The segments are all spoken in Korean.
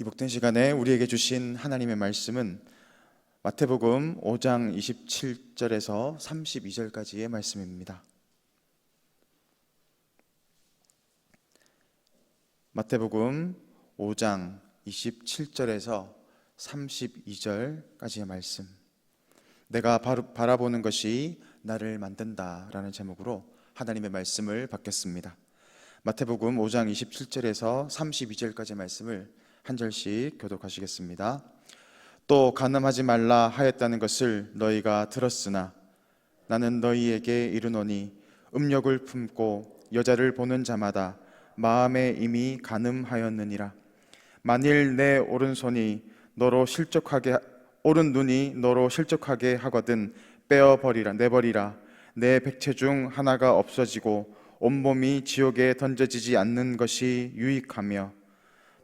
이 복된 시간에 우리에게 주신 하나님의 말씀은 마태복음 5장 27절에서 32절까지의 말씀입니다. 마태복음 5장 27절에서 32절까지의 말씀. 내가 바라보는 것이 나를 만든다라는 제목으로 하나님의 말씀을 받겠습니다. 마태복음 5장 27절에서 32절까지의 말씀을 한 절씩 교독하시겠습니다. 또 간음하지 말라 하였다는 것을 너희가 들었으나 나는 너희에게 이르노니 음욕을 품고 여자를 보는 자마다 마음에 이미 간음하였느니라 만일 내 오른손이 너로 실족하게 오른 눈이 너로 실족하게 하거든 빼어 버리라 내버리라 내 백체 중 하나가 없어지고 온몸이 지옥에 던져지지 않는 것이 유익하며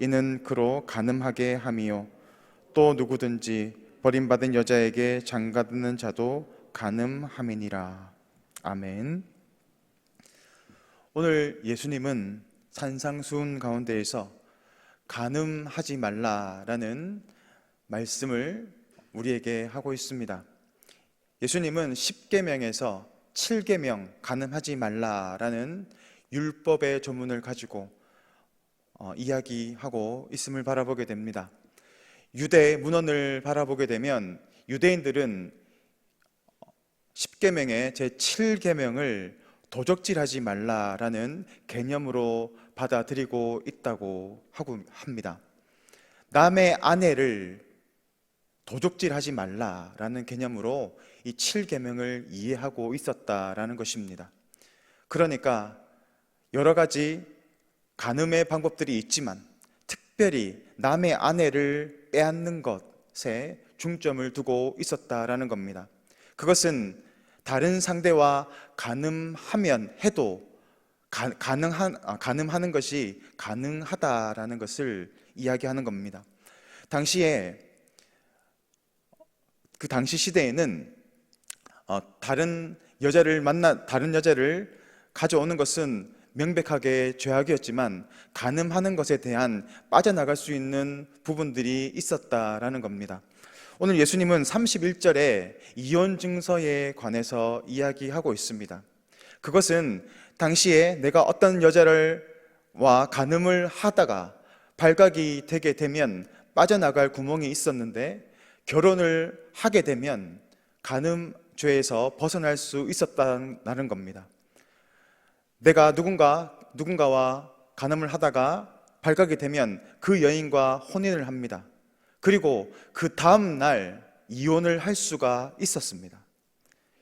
이는 그로 간음하게 함이요 또 누구든지 버림받은 여자에게 장가드는 자도 간음함이니라 아멘. 오늘 예수님은 산상수훈 가운데에서 간음하지 말라라는 말씀을 우리에게 하고 있습니다. 예수님은 10계명에서 7계명 간음하지 말라라는 율법의 조문을 가지고 어, 이야기하고 있음을 바라보게 됩니다. 유대 문헌을 바라보게 되면 유대인들은 10계명의 제 7계명을 도적질하지 말라라는 개념으로 받아들이고 있다고 하고 합니다. 남의 아내를 도적질하지 말라라는 개념으로 이 7계명을 이해하고 있었다라는 것입니다. 그러니까 여러 가지 간음의 방법들이 있지만 특별히 남의 아내를 빼앗는 것에 중점을 두고 있었다라는 겁니다. 그것은 다른 상대와 간음하면 해도 가, 가능한 아, 간음하는 것이 가능하다라는 것을 이야기하는 겁니다. 당시에 그 당시 시대에는 어, 다른 여자를 만나 다른 여자를 가져오는 것은 명백하게 죄악이었지만 간음하는 것에 대한 빠져나갈 수 있는 부분들이 있었다라는 겁니다. 오늘 예수님은 31절에 이혼 증서에 관해서 이야기하고 있습니다. 그것은 당시에 내가 어떤 여자를 와 간음을 하다가 발각이 되게 되면 빠져나갈 구멍이 있었는데 결혼을 하게 되면 간음죄에서 벗어날 수 있었다는 겁니다. 내가 누군가 누군가와 간음을 하다가 발각이 되면 그 여인과 혼인을 합니다. 그리고 그 다음 날 이혼을 할 수가 있었습니다.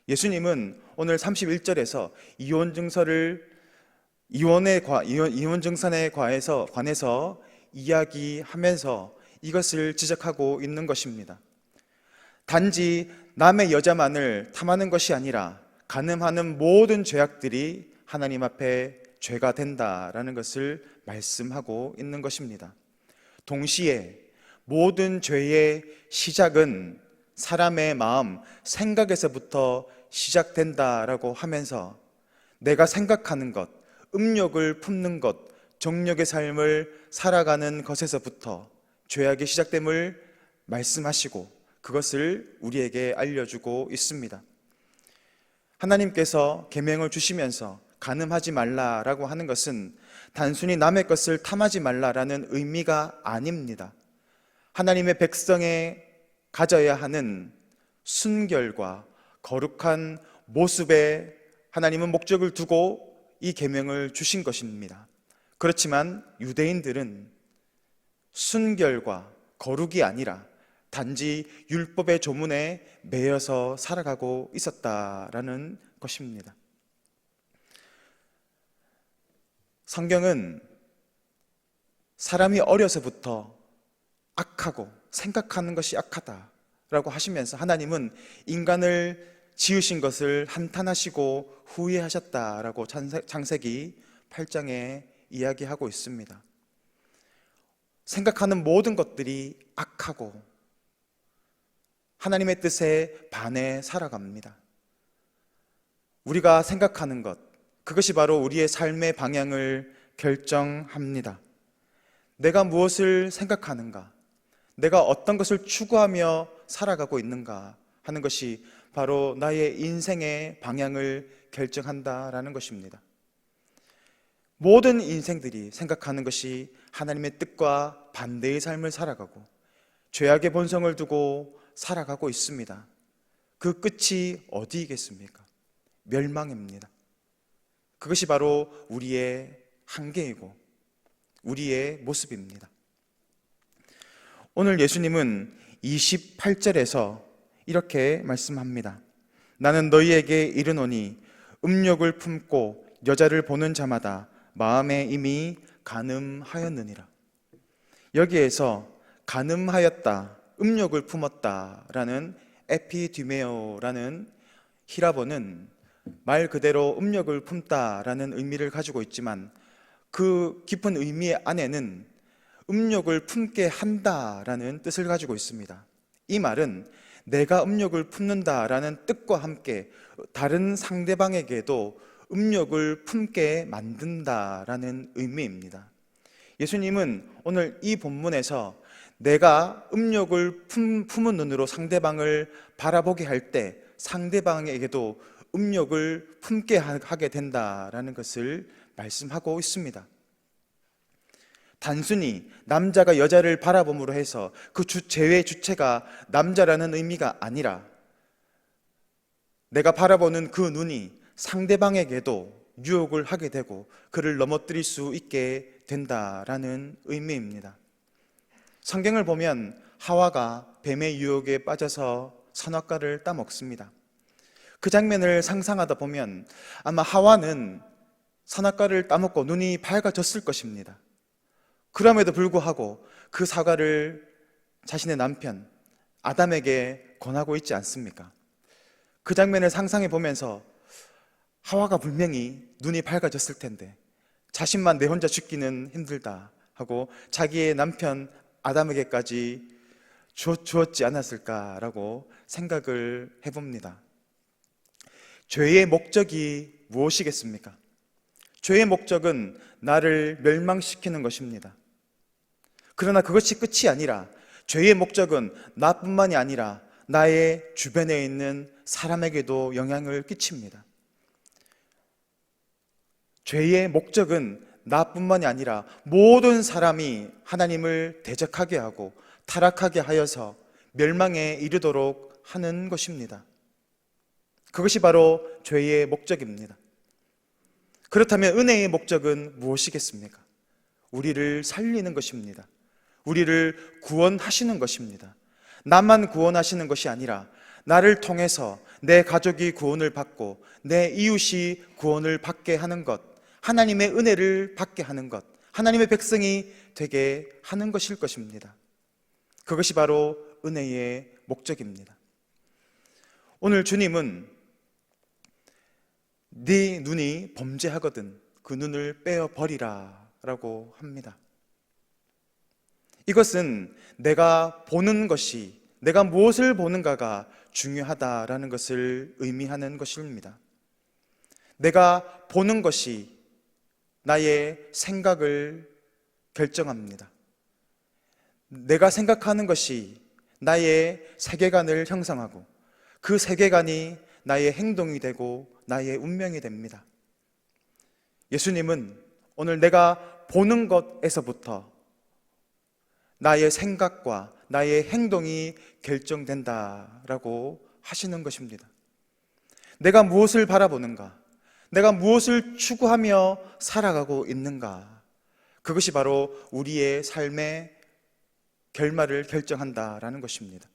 예수님은 오늘 31절에서 이혼 증서를 이혼에 과 이혼, 이혼 증산에 관해서 관해서 이야기하면서 이것을 지적하고 있는 것입니다. 단지 남의 여자만을 탐하는 것이 아니라 가늠하는 모든 죄악들이 하나님 앞에 죄가 된다라는 것을 말씀하고 있는 것입니다. 동시에 모든 죄의 시작은 사람의 마음, 생각에서부터 시작된다라고 하면서 내가 생각하는 것, 음욕을 품는 것, 정력의 삶을 살아가는 것에서부터 죄악이 시작됨을 말씀하시고 그것을 우리에게 알려주고 있습니다. 하나님께서 계명을 주시면서 간음하지 말라라고 하는 것은 단순히 남의 것을 탐하지 말라라는 의미가 아닙니다. 하나님의 백성에 가져야 하는 순결과 거룩한 모습에 하나님은 목적을 두고 이 계명을 주신 것입니다. 그렇지만 유대인들은 순결과 거룩이 아니라 단지 율법의 조문에 매여서 살아가고 있었다라는 것입니다. 성경은 사람이 어려서부터 악하고 생각하는 것이 악하다라고 하시면서 하나님은 인간을 지으신 것을 한탄하시고 후회하셨다라고 창세- 창세기 8장에 이야기하고 있습니다. 생각하는 모든 것들이 악하고 하나님의 뜻에 반해 살아갑니다. 우리가 생각하는 것, 그것이 바로 우리의 삶의 방향을 결정합니다. 내가 무엇을 생각하는가? 내가 어떤 것을 추구하며 살아가고 있는가 하는 것이 바로 나의 인생의 방향을 결정한다라는 것입니다. 모든 인생들이 생각하는 것이 하나님의 뜻과 반대의 삶을 살아가고 죄악의 본성을 두고 살아가고 있습니다. 그 끝이 어디이겠습니까? 멸망입니다. 그것이 바로 우리의 한계이고 우리의 모습입니다. 오늘 예수님은 28절에서 이렇게 말씀합니다. 나는 너희에게 이르노니 음욕을 품고 여자를 보는 자마다 마음에 이미 간음하였느니라. 여기에서 간음하였다, 음욕을 품었다라는 에피디메오라는 히라보는 말 그대로 음욕을 품다라는 의미를 가지고 있지만 그 깊은 의미 안에는 음욕을 품게 한다라는 뜻을 가지고 있습니다. 이 말은 내가 음욕을 품는다라는 뜻과 함께 다른 상대방에게도 음욕을 품게 만든다라는 의미입니다. 예수님은 오늘 이 본문에서 내가 음욕을 품, 품은 눈으로 상대방을 바라보게 할 때 상대방에게도 음욕을 품게 하게 된다라는 것을 말씀하고 있습니다. 단순히 남자가 여자를 바라봄으로 해서 그 주, 제외 주체가 남자라는 의미가 아니라 내가 바라보는 그 눈이 상대방에게도 유혹을 하게 되고 그를 넘어뜨릴 수 있게 된다라는 의미입니다. 성경을 보면 하와가 뱀의 유혹에 빠져서 선악과를 따먹습니다. 그 장면을 상상하다 보면 아마 하와는 선악과를 따먹고 눈이 밝아졌을 것입니다. 그럼에도 불구하고 그 사과를 자신의 남편 아담에게 권하고 있지 않습니까? 그 장면을 상상해 보면서 하와가 분명히 눈이 밝아졌을 텐데 자신만 내 혼자 죽기는 힘들다 하고 자기의 남편 아담에게까지 주었, 주었지 않았을까라고 생각을 해봅니다. 죄의 목적이 무엇이겠습니까? 죄의 목적은 나를 멸망시키는 것입니다. 그러나 그것이 끝이 아니라 죄의 목적은 나뿐만이 아니라 나의 주변에 있는 사람에게도 영향을 끼칩니다. 죄의 목적은 나뿐만이 아니라 모든 사람이 하나님을 대적하게 하고 타락하게 하여서 멸망에 이르도록 하는 것입니다. 그것이 바로 죄의 목적입니다. 그렇다면 은혜의 목적은 무엇이겠습니까? 우리를 살리는 것입니다. 우리를 구원하시는 것입니다. 나만 구원하시는 것이 아니라 나를 통해서 내 가족이 구원을 받고 내 이웃이 구원을 받게 하는 것, 하나님의 은혜를 받게 하는 것, 하나님의 백성이 되게 하는 것일 것입니다. 그것이 바로 은혜의 목적입니다. 오늘 주님은 네 눈이 범죄하거든 그 눈을 빼어 버리라라고 합니다. 이것은 내가 보는 것이 내가 무엇을 보는가가 중요하다라는 것을 의미하는 것입니다. 내가 보는 것이 나의 생각을 결정합니다. 내가 생각하는 것이 나의 세계관을 형성하고 그 세계관이 나의 행동이 되고 나의 운명이 됩니다. 예수님은 오늘 내가 보는 것에서부터 나의 생각과 나의 행동이 결정된다라고 하시는 것입니다. 내가 무엇을 바라보는가? 내가 무엇을 추구하며 살아가고 있는가? 그것이 바로 우리의 삶의 결말을 결정한다라는 것입니다.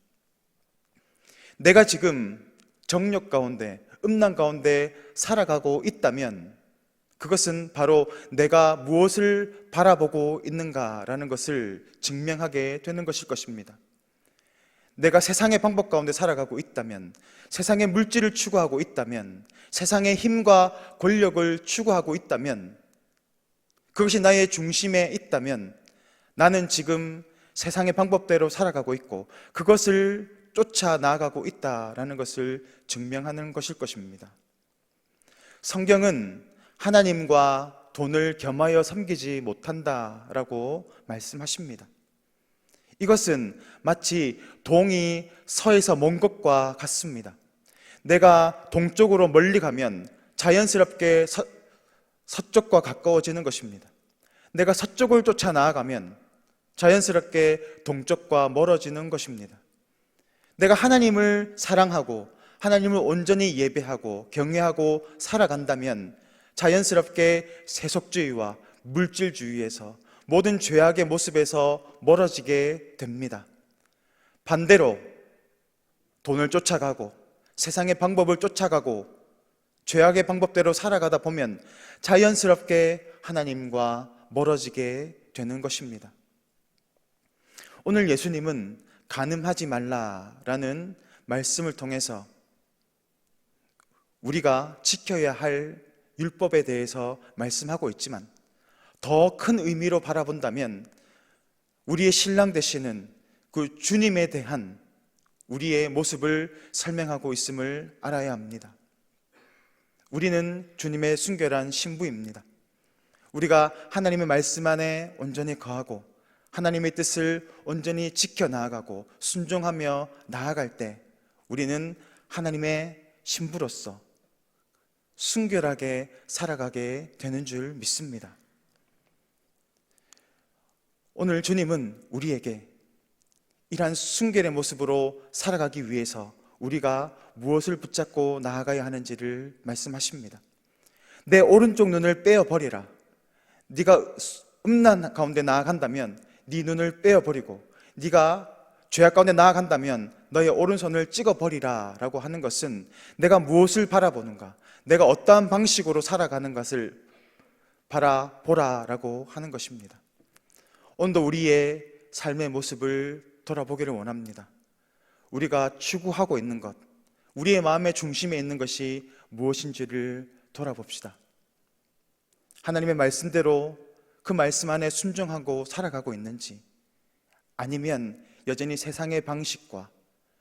내가 지금 정력 가운데, 음란 가운데 살아가고 있다면 그것은 바로 내가 무엇을 바라보고 있는가라는 것을 증명하게 되는 것일 것입니다. 내가 세상의 방법 가운데 살아가고 있다면, 세상의 물질을 추구하고 있다면, 세상의 힘과 권력을 추구하고 있다면, 그것이 나의 중심에 있다면, 나는 지금 세상의 방법대로 살아가고 있고, 그것을 쫓아 나아가고 있다라는 것을 증명하는 것일 것입니다. 성경은 하나님과 돈을 겸하여 섬기지 못한다라고 말씀하십니다. 이것은 마치 동이 서에서 먼 것과 같습니다. 내가 동쪽으로 멀리 가면 자연스럽게 서, 서쪽과 가까워지는 것입니다. 내가 서쪽을 쫓아 나아가면 자연스럽게 동쪽과 멀어지는 것입니다. 내가 하나님을 사랑하고 하나님을 온전히 예배하고 경외하고 살아간다면 자연스럽게 세속주의와 물질주의에서 모든 죄악의 모습에서 멀어지게 됩니다. 반대로 돈을 쫓아가고 세상의 방법을 쫓아가고 죄악의 방법대로 살아가다 보면 자연스럽게 하나님과 멀어지게 되는 것입니다. 오늘 예수님은 가늠하지 말라라는 말씀을 통해서 우리가 지켜야 할 율법에 대해서 말씀하고 있지만 더 큰 의미로 바라본다면 우리의 신랑 되시는 그 주님에 대한 우리의 모습을 설명하고 있음을 알아야 합니다. 우리는 주님의 순결한 신부입니다. 우리가 하나님의 말씀 안에 온전히 거하고 하나님의 뜻을 온전히 지켜 나아가고 순종하며 나아갈 때 우리는 하나님의 신부로서 순결하게 살아가게 되는 줄 믿습니다. 오늘 주님은 우리에게 이러한 순결의 모습으로 살아가기 위해서 우리가 무엇을 붙잡고 나아가야 하는지를 말씀하십니다. 내 오른쪽 눈을 빼어 버리라. 네가 음란 가운데 나아간다면 네 눈을 빼어 버리고 네가 죄악 가운데 나아간다면 너의 오른손을 찍어 버리라 라고 하는 것은 내가 무엇을 바라보는가? 내가 어떠한 방식으로 살아가는 것을 바라보라 라고 하는 것입니다. 오늘도 우리의 삶의 모습을 돌아보기를 원합니다. 우리가 추구하고 있는 것, 우리의 마음의 중심에 있는 것이 무엇인지를 돌아봅시다. 하나님의 말씀대로 그 말씀 안에 순종하고 살아가고 있는지, 아니면 여전히 세상의 방식과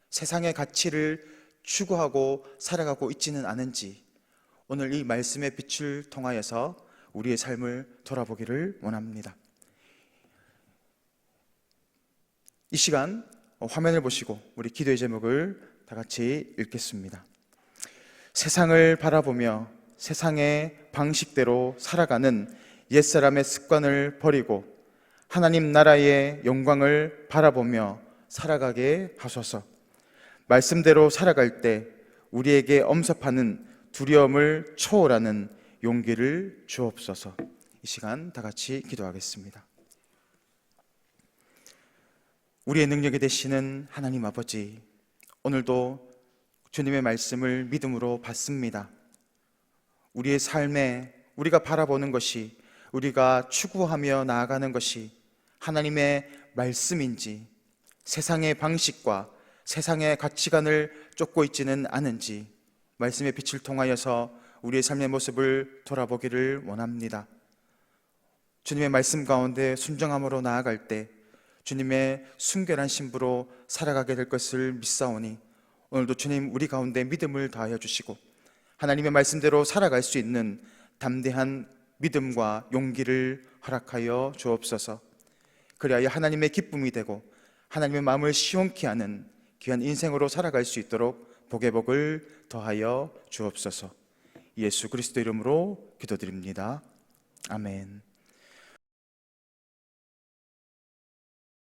세상의 가치를 추구하고 살아가고 있지는 않은지, 오늘 이 말씀의 빛을 통하여서 우리의 삶을 돌아보기를 원합니다. 이 시간 화면을 보시고 우리 기도의 제목을 다 같이 읽겠습니다. 세상을 바라보며 세상의 방식대로 살아가는 옛사람의 습관을 버리고 하나님 나라의 영광을 바라보며 살아가게 하소서. 말씀대로 살아갈 때 우리에게 엄습하는 두려움을 초월하는 용기를 주옵소서. 이 시간 다 같이 기도하겠습니다. 우리의 능력이 되시는 하나님 아버지, 오늘도 주님의 말씀을 믿음으로 받습니다. 우리의 삶에 우리가 바라보는 것이 우리가 추구하며 나아가는 것이 하나님의 말씀인지 세상의 방식과 세상의 가치관을 쫓고 있지는 않은지 말씀의 빛을 통하여서 우리의 삶의 모습을 돌아보기를 원합니다. 주님의 말씀 가운데 순정함으로 나아갈 때 주님의 순결한 신부로 살아가게 될 것을 믿사오니 오늘도 주님 우리 가운데 믿음을 다하여 주시고 하나님의 말씀대로 살아갈 수 있는 담대한 믿음과 용기를 허락하여 주옵소서. 그리하여 하나님의 기쁨이 되고 하나님의 마음을 시원케 하는 귀한 인생으로 살아갈 수 있도록 복의 복을 더하여 주옵소서. 예수 그리스도 이름으로 기도드립니다. 아멘.